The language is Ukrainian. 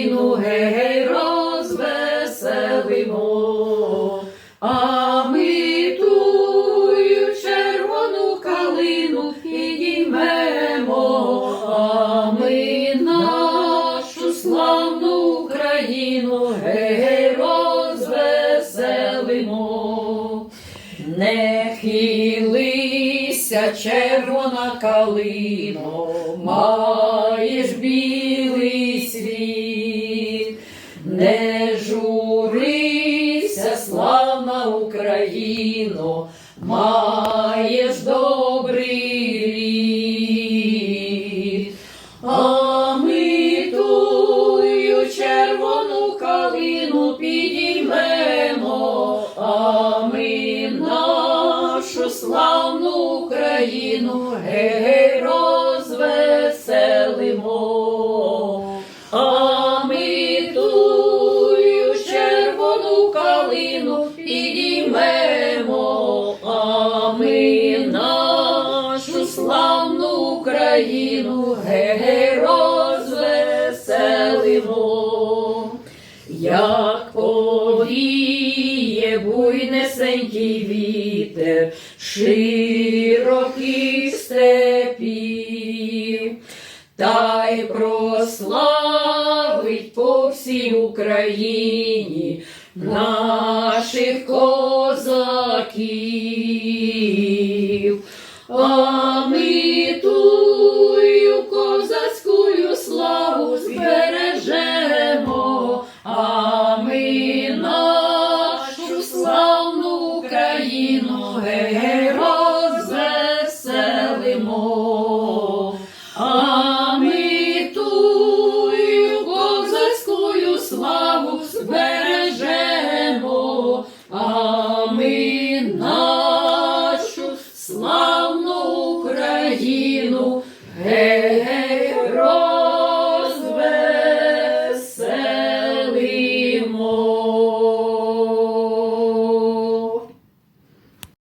Україну гей розвеселимо. А ми тую червону калину підіймемо, а ми нашу славну Україну гей розвеселимо. Не хилися, червона калино, маєш білий журися, славна Україно, маєш добрий рід. А ми тую червону калину підіймемо, а ми нашу славну Україну гей розвеселимо. Україну гей розвеселимо. Як повіє буйнесенький вітер широких степів, та й прославить по всій Україні наших козаків. А ми тую розвеселимо. А ми тую козацькую славу збережемо, а ми нашу славну Україну